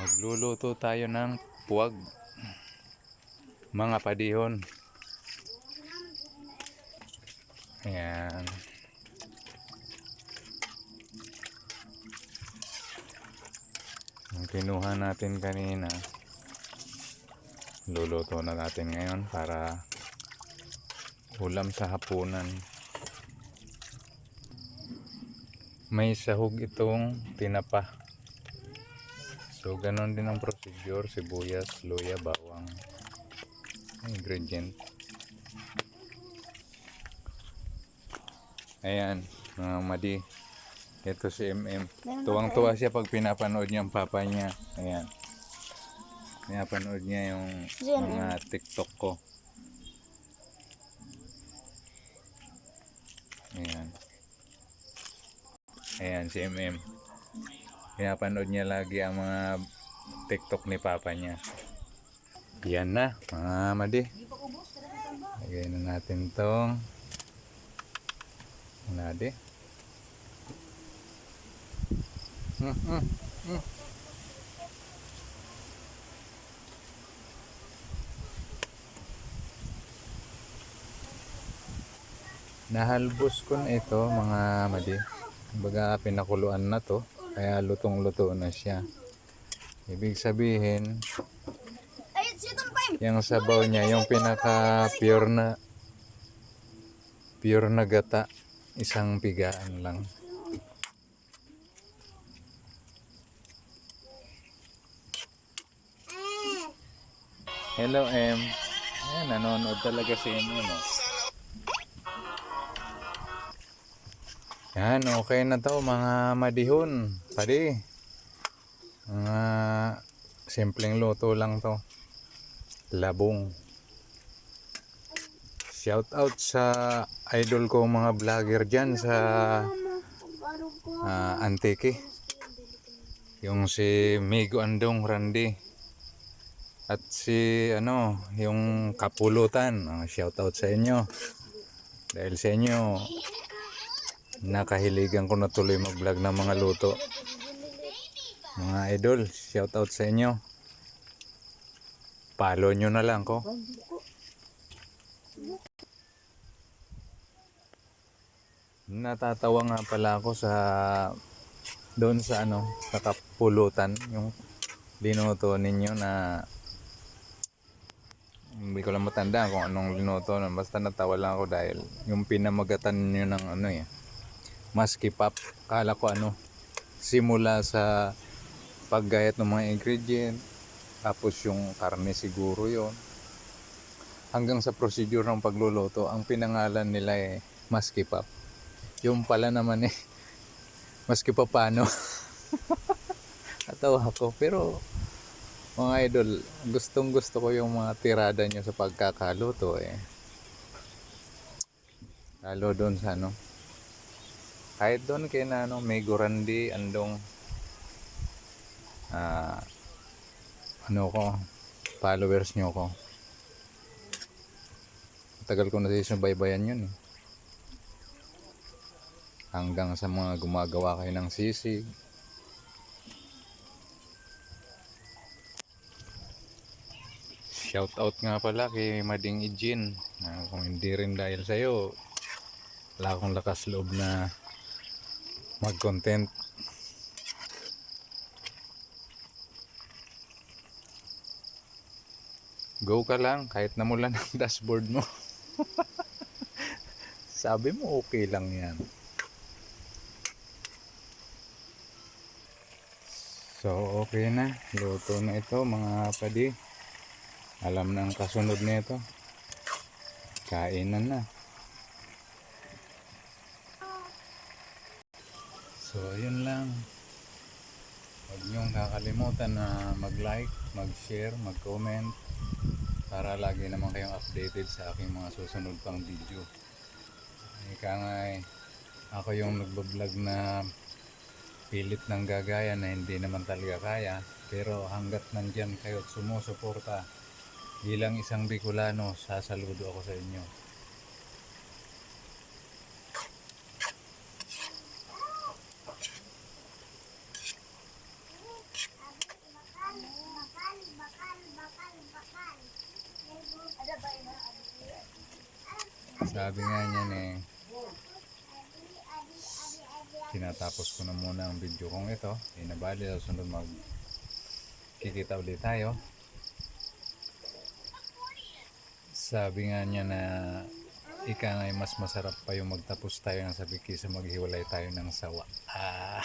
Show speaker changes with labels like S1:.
S1: Magluluto tayo ng puwag. Mga padihon. Ayan. Yung kinuha natin kanina. Luluto na natin ngayon para ulam sa hapunan. May sahog itong tinapa. So, ganon din ang procedure. Sibuyas, luya, bawang. Ingredient. Ayan, mga madi. Ito si MM. Tuwang-tuwa siya pag pinapanood niya ang papa niya. Ayan. Pinapanood niya yung mga TikTok ko. Ayan. Ayan, si MM. Pinapanood niya lagi ang mga TikTok ni Papa niya. Yan na, mga madi. Lagay na natin tong nadi. Mm, mm, mm. Nahalbos ko na ito mga madi. Baga pinakuluan na to. Kaya lutong-luto na siya. Ibig sabihin, yung sabaw niya, yung pinaka pure na pure na gata, isang pigaan lang. Hello, M. Ayan, nanonood talaga si M. Ano? Yan, okay na to mga madihon. Padi. Mga simpleng luto lang to. Labong. Shout out sa idol ko mga vlogger dyan sa ah, Antique. Yung si Migo Andong Randy. At si ano, yung Kapulutan. Ah, shout out sa inyo. Dahil sa inyo, nakahiligan ko na tuloy mag-vlog ng mga luto. Mga idol, shout out sa inyo. Follow nyo na lang ko. Natatawa nga pala ako sa doon sa ano, sa kapulutan, yung linuto ninyo na hindi ko lang matanda kung anong linuto. Basta natawa lang ako dahil yung pinamagatan niyo ng ano eh, maski pop. Kala ko ano, simula sa paggayat ng mga ingredient, tapos yung karne siguro yon Hanggang sa procedure ng pagluluto, ang pinangalan nila eh, maski pop. Yung pala naman eh, maski pa paano. Natawa ako. Pero, mga idol, gustong gusto ko yung mga tirada nyo sa pagkakaluto eh. Lalo doon sa ano, kahit doon kay na ano, may Gurandi, andong ah ano ko, followers nyo ko. Tagal ko na sa subaybayan yun eh. Hanggang sa mga gumagawa kayo ng sisig. Shout out nga pala kay Mading Ijin. Ah, kung hindi rin dahil sa'yo, wala akong lakas loob na mag-content. Go ka lang kahit namulan ang dashboard mo. Sabi mo okay lang yan. So okay na. Luto na ito mga padi. Alam na ang kasunod nito. Kainan na. So, ayun lang. Huwag niyong kakalimutan na mag-like, mag-share, mag-comment para lagi naman kayong updated sa aking mga susunod pang video. Ika nga eh, ako yung nagbablog na pilit ng gagaya na hindi naman talaga kaya pero hanggat nandyan kayo at sumusuporta bilang isang Bicolano sasaludo ako sa inyo Sabi nga niyan eh, tinatapos ko na muna ang video kong ito. Eh, nabali, sunod mag kikita ulit tayo. Sabi nga niya na ika nga mas masarap pa yung magtapos tayo ng sabi kaysa maghiwalay tayo ng sawa. Ah.